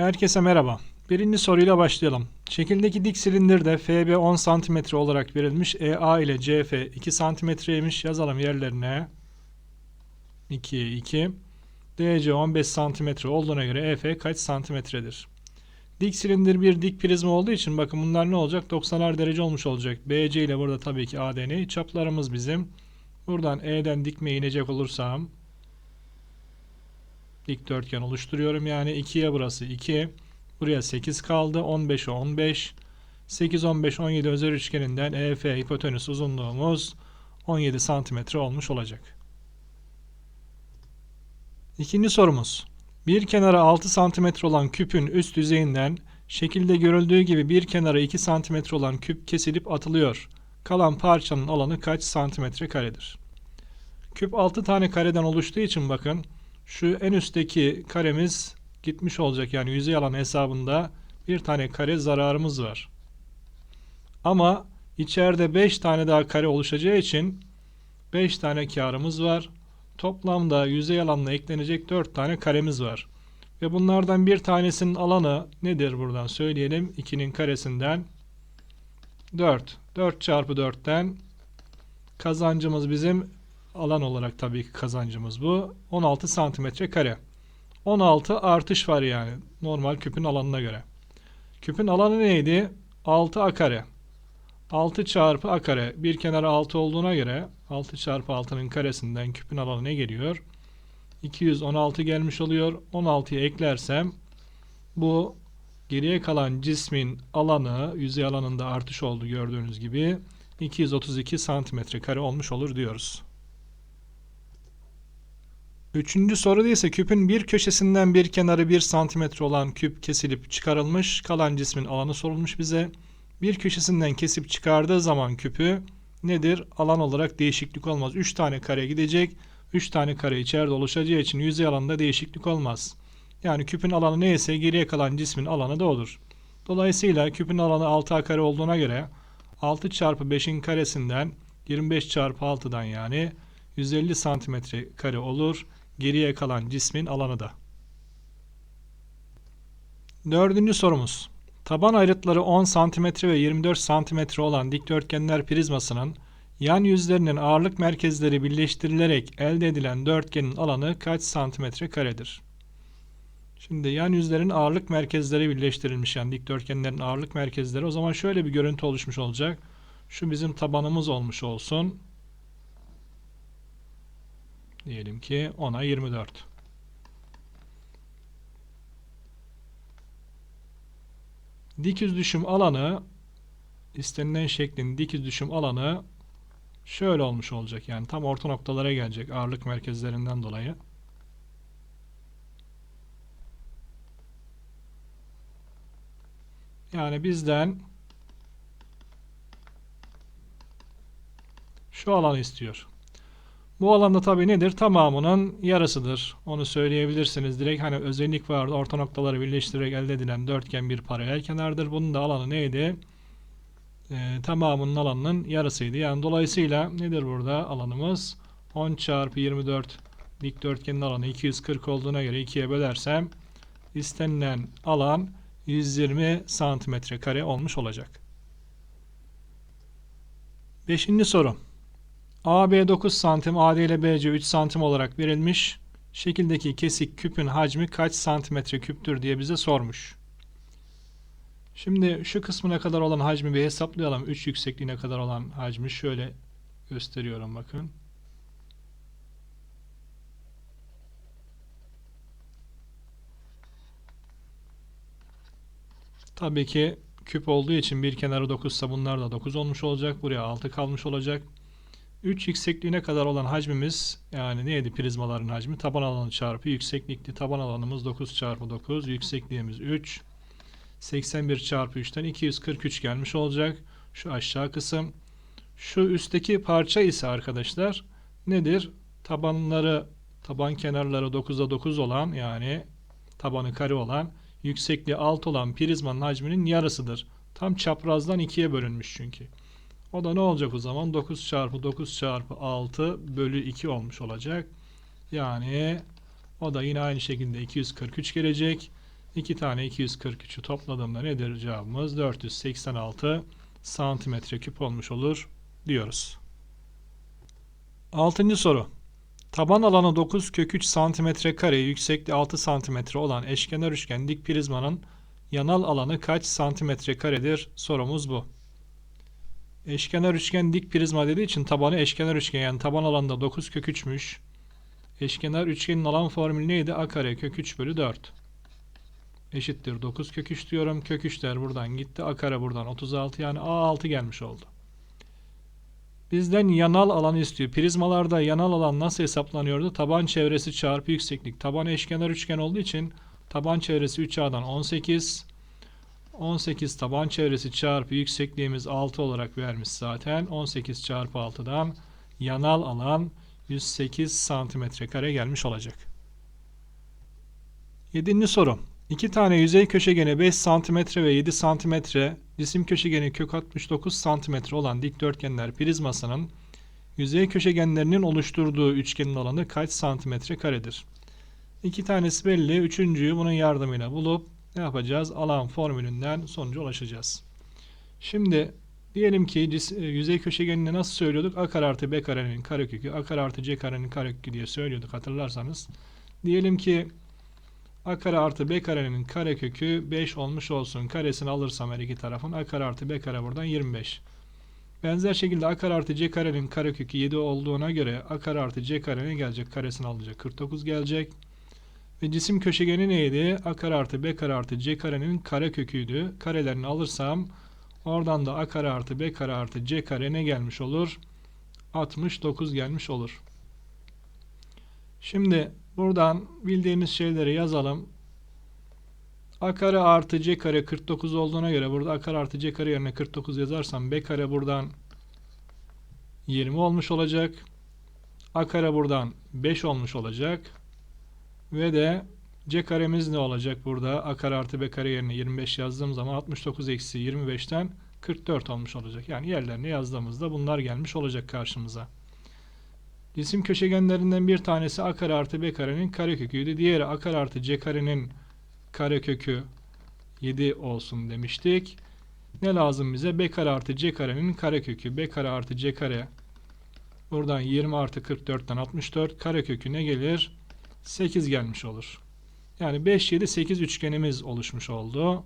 Herkese merhaba. Birinci soruyla başlayalım. Şekildeki dik silindirde FB 10 cm olarak verilmiş. EA ile CF 2 cm'ymiş. Yazalım yerlerine. 2'ye 2. DC 15 cm olduğuna göre EF kaç santimetredir? Dik silindir bir dik prizma olduğu için bakın bunlar ne olacak? 90'ar derece olmuş olacak. BC ile burada tabii ki ADN. Çaplarımız bizim. Buradan E'den dikme inecek olursam dikdörtgen oluşturuyorum. Yani 2'ye burası 2. Buraya 8 kaldı. 15'e 15. 8, 15, 17 özel üçgeninden EF hipotenüs uzunluğumuz 17 santimetre olmuş olacak. İkinci sorumuz. Bir kenarı 6 santimetre olan küpün üst yüzeyinden şekilde görüldüğü gibi bir kenarı 2 santimetre olan küp kesilip atılıyor. Kalan parçanın alanı kaç santimetre karedir? Küp 6 tane kareden oluştuğu için bakın şu en üstteki karemiz gitmiş olacak. Yani yüzey alan hesabında bir tane kare zararımız var. Ama içeride 5 tane daha kare oluşacağı için 5 tane karımız var. Toplamda yüzey alanına eklenecek 4 tane karemiz var. Ve bunlardan bir tanesinin alanı nedir buradan söyleyelim. 2'nin karesinden 4. 4 çarpı 4'ten kazancımız bizim alan olarak tabii ki kazancımız bu. 16 santimetre kare. 16 artış var yani normal küpün alanına göre. Küpün alanı neydi? 6 a kare. 6 çarpı a kare. Bir kenarı 6 olduğuna göre 6 çarpı 6'nın karesinden küpün alanı ne geliyor? 216 gelmiş oluyor. 16'yı eklersem bu geriye kalan cismin alanı yüzey alanında artış oldu gördüğünüz gibi 232 santimetre kare olmuş olur diyoruz. Üçüncü soruda ise küpün bir köşesinden bir kenarı 1 santimetre olan küp kesilip çıkarılmış. Kalan cismin alanı sorulmuş bize. Bir köşesinden kesip çıkardığı zaman küpü nedir? Alan olarak değişiklik olmaz. 3 tane kare gidecek. 3 tane kare içeride oluşacağı için yüzey alanında değişiklik olmaz. Yani küpün alanı neyse geriye kalan cismin alanı da olur. Dolayısıyla küpün alanı 6 kare olduğuna göre 6 çarpı 5'in karesinden 25 çarpı 6'dan yani 150 santimetre kare olur. Geriye kalan cismin alanı da. Dördüncü sorumuz. Taban ayrıtları 10 cm ve 24 cm olan dikdörtgenler prizmasının yan yüzlerinin ağırlık merkezleri birleştirilerek elde edilen dörtgenin alanı kaç santimetre karedir? Şimdi yan yüzlerin ağırlık merkezleri birleştirilmiş yani dikdörtgenlerin ağırlık merkezleri o zaman şöyle bir görüntü oluşmuş olacak. Şu bizim tabanımız olmuş olsun. Diyelim ki 10'a 24. Dik yüz düşüm alanı istenilen şeklin dik yüz düşüm alanı şöyle olmuş olacak. Yani tam orta noktalara gelecek ağırlık merkezlerinden dolayı. Yani bizden şu alanı istiyor. Bu alanda tabii nedir? Tamamının yarısıdır. Onu söyleyebilirsiniz. Direkt hani özellik vardı. Orta noktaları birleştirerek elde edilen dörtgen bir paralel kenardır. Bunun da alanı neydi? Ee, tamamının alanının yarısıydı. Yani dolayısıyla nedir burada alanımız? 10 çarpı 24 dikdörtgenin alanı 240 olduğuna göre 2'ye bölersem istenilen alan 120 santimetre kare olmuş olacak. Beşinci soru. AB 9 santim, AD ile BC 3 santim olarak verilmiş. Şekildeki kesik küpün hacmi kaç santimetre küptür diye bize sormuş. Şimdi şu kısmına kadar olan hacmi bir hesaplayalım. 3 yüksekliğine kadar olan hacmi şöyle gösteriyorum bakın. Tabii ki küp olduğu için bir kenarı 9 ise bunlar da 9 olmuş olacak. Buraya 6 kalmış olacak. 3 yüksekliğine kadar olan hacmimiz yani neydi prizmaların hacmi? Taban alanı çarpı yükseklikti. Taban alanımız 9 çarpı 9. Yüksekliğimiz 3. 81 çarpı 3'ten 243 gelmiş olacak. Şu aşağı kısım. Şu üstteki parça ise arkadaşlar nedir? Tabanları, taban kenarları 9'a 9 olan yani tabanı kare olan yüksekliği 6 olan prizmanın hacminin yarısıdır. Tam çaprazdan ikiye bölünmüş çünkü. O da ne olacak o zaman? 9 çarpı 9 çarpı 6 bölü 2 olmuş olacak. Yani o da yine aynı şekilde 243 gelecek. 2 tane 243'ü topladığımda nedir cevabımız? 486 santimetre küp olmuş olur diyoruz. Altıncı soru. Taban alanı 9 kök 3 santimetre kare, yüksekliği 6 santimetre olan eşkenar üçgen dik prizmanın yanal alanı kaç santimetre karedir? Sorumuz bu. Eşkenar üçgen dik prizma dediği için tabanı eşkenar üçgen yani taban alanında 9 kök 3'müş. Eşkenar üçgenin alan formülü neydi? A kare kök 3 bölü 4 eşittir 9 kök 3 diyorum. Kök 3'ler buradan gitti. A kare buradan 36 yani A6 gelmiş oldu. Bizden yanal alanı istiyor. Prizmalarda yanal alan nasıl hesaplanıyordu? Taban çevresi çarpı yükseklik. Taban eşkenar üçgen olduğu için taban çevresi 3A'dan 18. 18 taban çevresi çarpı yüksekliğimiz 6 olarak vermiş zaten. 18 çarpı 6'dan yanal alan 108 santimetre kare gelmiş olacak. Yedinci soru. İki tane yüzey köşegeni 5 cm ve 7 cm, cisim köşegeni kök 69 cm olan dikdörtgenler prizmasının yüzey köşegenlerinin oluşturduğu üçgenin alanı kaç santimetre karedir? İki tanesi belli. Üçüncüyü bunun yardımıyla bulup ne yapacağız? Alan formülünden sonuca ulaşacağız. Şimdi diyelim ki e, yüzey köşegenini nasıl söylüyorduk? A kare artı B karenin karekökü, A kare artı C karenin karekökü diye söylüyorduk hatırlarsanız. Diyelim ki A kare artı B karenin karekökü 5 olmuş olsun. Karesini alırsam her iki tarafın A kare artı B kare buradan 25. Benzer şekilde A kare artı C karenin karekökü 7 olduğuna göre A kare artı C kare ne gelecek? Karesini alacak. 49 gelecek. Ve cisim köşegeni neydi? A kare artı B kare artı C karenin kareköküydü. Karelerini alırsam oradan da A kare artı B kare artı C kare ne gelmiş olur? 69 gelmiş olur. Şimdi buradan bildiğimiz şeyleri yazalım. A kare artı C kare 49 olduğuna göre burada A kare artı C kare yerine 49 yazarsam B kare buradan 20 olmuş olacak. A kare buradan 5 olmuş olacak. Ve de C karemiz ne olacak burada? A kare artı B kare yerine 25 yazdığım zaman 69 eksi 25'ten 44 olmuş olacak. Yani yerlerine yazdığımızda bunlar gelmiş olacak karşımıza. Cisim köşegenlerinden bir tanesi a kare artı b karenin kareköküydü. Diğeri a kare artı c karenin karekökü 7 olsun demiştik. Ne lazım bize? b kare artı c karenin karekökü. b kare artı c kare buradan 20 artı 44'ten 64 karekökü ne gelir? 8 gelmiş olur. Yani 5, 7, 8 üçgenimiz oluşmuş oldu.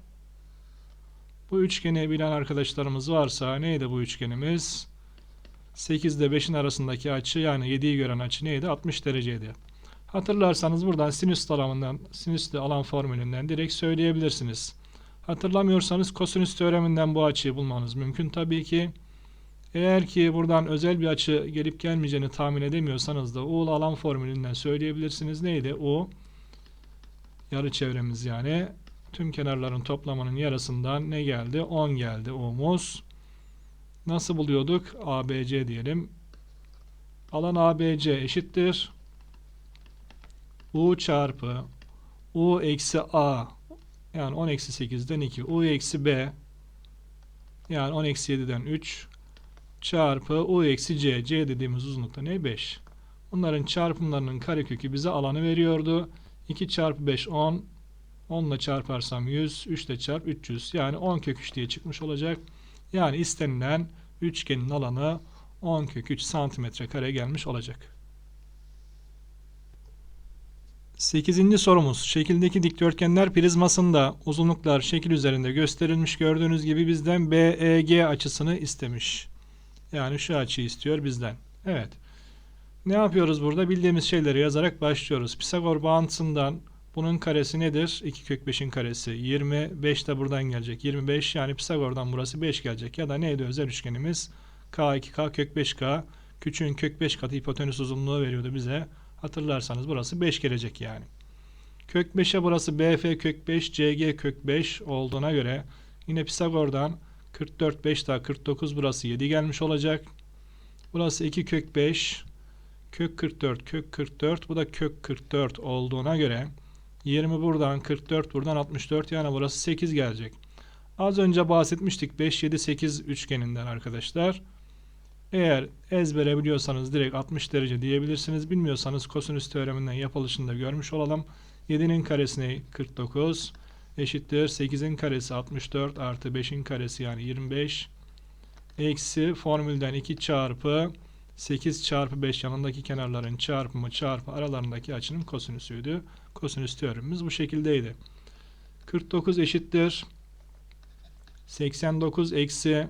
Bu üçgeni bilen arkadaşlarımız varsa neydi bu üçgenimiz? 8 ile 5'in arasındaki açı yani 7'yi gören açı neydi? 60 dereceydi. Hatırlarsanız buradan sinüs alanından, sinüslü alan formülünden direkt söyleyebilirsiniz. Hatırlamıyorsanız kosinüs teoreminden bu açıyı bulmanız mümkün tabii ki. Eğer ki buradan özel bir açı gelip gelmeyeceğini tahmin edemiyorsanız da U alan formülünden söyleyebilirsiniz. Neydi? U yarı çevremiz yani tüm kenarların toplamının yarısından ne geldi? 10 geldi U'muz. Nasıl buluyorduk? ABC diyelim. Alan ABC eşittir. U çarpı U eksi A yani 10 eksi 8'den 2. U eksi B yani 10 eksi 7'den 3 çarpı U eksi C. C dediğimiz uzunlukta ne? 5. Bunların çarpımlarının karekökü bize alanı veriyordu. 2 çarpı 5 10. 10 ile çarparsam 100. 3 ile çarp 300. Yani 10 kök 3 diye çıkmış olacak. Yani istenilen üçgenin alanı 10 kök 3 santimetre kare gelmiş olacak. 8. sorumuz. Şekildeki dikdörtgenler prizmasında uzunluklar şekil üzerinde gösterilmiş. Gördüğünüz gibi bizden BEG açısını istemiş. Yani şu açıyı istiyor bizden. Evet. Ne yapıyoruz burada? Bildiğimiz şeyleri yazarak başlıyoruz. Pisagor bağıntısından bunun karesi nedir? 2 kök 5'in karesi. 25 de buradan gelecek. 25 yani Pisagor'dan burası 5 gelecek. Ya da neydi özel üçgenimiz? K2K kök 5K. Küçüğün kök 5 katı hipotenüs uzunluğu veriyordu bize. Hatırlarsanız burası 5 gelecek yani. Kök 5'e burası BF kök 5, CG kök 5 olduğuna göre yine Pisagor'dan 44, 5 daha 49 burası 7 gelmiş olacak. Burası 2 kök 5, kök 44, kök 44 bu da kök 44 olduğuna göre 20 buradan 44 buradan 64 yani burası 8 gelecek. Az önce bahsetmiştik 5 7 8 üçgeninden arkadaşlar. Eğer ezbere biliyorsanız direkt 60 derece diyebilirsiniz. Bilmiyorsanız kosinüs teoreminden yapılışını da görmüş olalım. 7'nin karesine 49, eşittir 8'in karesi 64 artı 5'in karesi yani 25 eksi formülden 2 çarpı 8 çarpı 5 yanındaki kenarların çarpımı çarpı aralarındaki açının kosinüsüydü. Kosinüs teoremimiz bu şekildeydi. 49 eşittir 89 eksi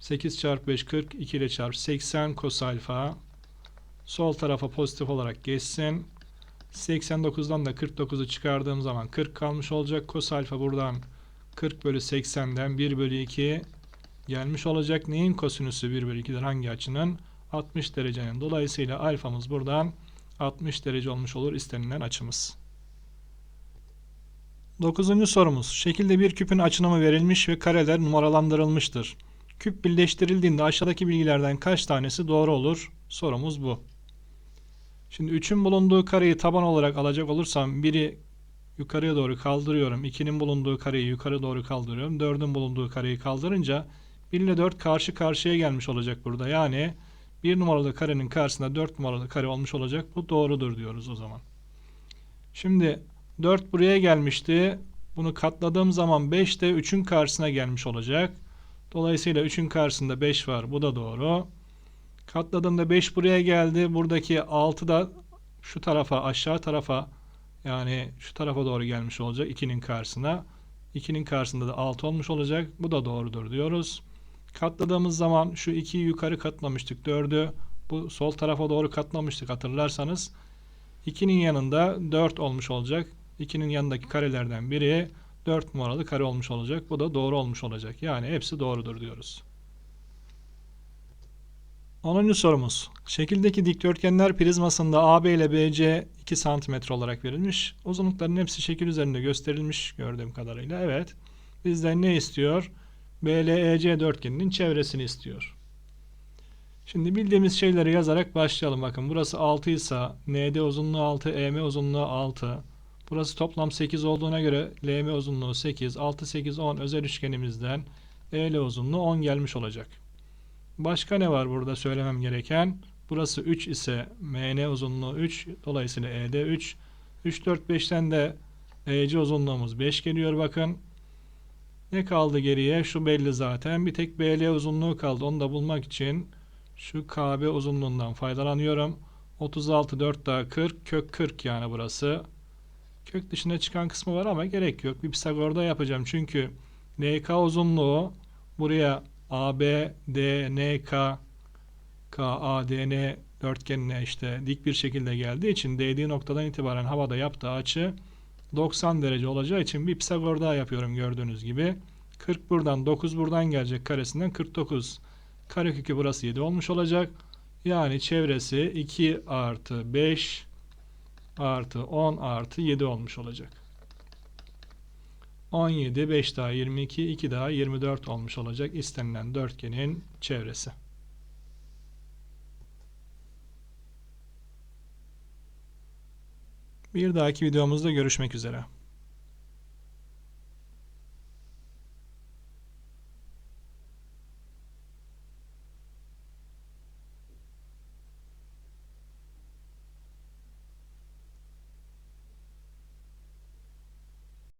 8 çarpı 5 40 2 ile çarp 80 kos alfa sol tarafa pozitif olarak geçsin. 89'dan da 49'u çıkardığım zaman 40 kalmış olacak. Kos alfa buradan 40 bölü 80'den 1 bölü 2 gelmiş olacak. Neyin kosinüsü 1 bölü 2'den hangi açının? 60 derecenin. Dolayısıyla alfamız buradan 60 derece olmuş olur istenilen açımız. Dokuzuncu sorumuz. Şekilde bir küpün açınımı verilmiş ve kareler numaralandırılmıştır. Küp birleştirildiğinde aşağıdaki bilgilerden kaç tanesi doğru olur? Sorumuz bu. Şimdi 3'ün bulunduğu kareyi taban olarak alacak olursam biri yukarıya doğru kaldırıyorum. 2'nin bulunduğu kareyi yukarı doğru kaldırıyorum. 4'ün bulunduğu kareyi kaldırınca 1 ile 4 karşı karşıya gelmiş olacak burada. Yani 1 numaralı karenin karşısında 4 numaralı kare olmuş olacak. Bu doğrudur diyoruz o zaman. Şimdi 4 buraya gelmişti. Bunu katladığım zaman 5 de 3'ün karşısına gelmiş olacak. Dolayısıyla 3'ün karşısında 5 var. Bu da doğru. Katladığımda 5 buraya geldi. Buradaki 6 da şu tarafa aşağı tarafa yani şu tarafa doğru gelmiş olacak 2'nin karşısına. 2'nin karşısında da 6 olmuş olacak. Bu da doğrudur diyoruz. Katladığımız zaman şu 2'yi yukarı katlamıştık 4'ü. Bu sol tarafa doğru katlamıştık hatırlarsanız. 2'nin yanında 4 olmuş olacak. 2'nin yanındaki karelerden biri 4 numaralı kare olmuş olacak. Bu da doğru olmuş olacak. Yani hepsi doğrudur diyoruz. 10. sorumuz. Şekildeki dikdörtgenler prizmasında AB ile BC 2 cm olarak verilmiş. Uzunlukların hepsi şekil üzerinde gösterilmiş gördüğüm kadarıyla. Evet. Bizden ne istiyor? BLEC dörtgeninin çevresini istiyor. Şimdi bildiğimiz şeyleri yazarak başlayalım. Bakın burası 6 ise ND uzunluğu 6, EM uzunluğu 6. Burası toplam 8 olduğuna göre LM uzunluğu 8, 6, 8, 10 özel üçgenimizden EL uzunluğu 10 gelmiş olacak. Başka ne var burada söylemem gereken? Burası 3 ise MN uzunluğu 3. Dolayısıyla ED 3. 3, 4, 5'ten de EC uzunluğumuz 5 geliyor bakın. Ne kaldı geriye? Şu belli zaten. Bir tek BL uzunluğu kaldı. Onu da bulmak için şu KB uzunluğundan faydalanıyorum. 36, 4 daha 40. Kök 40 yani burası. Kök dışına çıkan kısmı var ama gerek yok. Bir Pisagor'da yapacağım. Çünkü NK uzunluğu buraya AB, DNK, KADN dörtgenine işte dik bir şekilde geldiği için değdiği noktadan itibaren havada yaptığı açı 90 derece olacağı için bir Pisagor daha yapıyorum gördüğünüz gibi. 40 buradan 9 buradan gelecek karesinden 49. Karekökü burası 7 olmuş olacak. Yani çevresi 2 artı 5 artı 10 artı 7 olmuş olacak. 17, 5 daha 22, 2 daha 24 olmuş olacak istenilen dörtgenin çevresi. Bir dahaki videomuzda görüşmek üzere.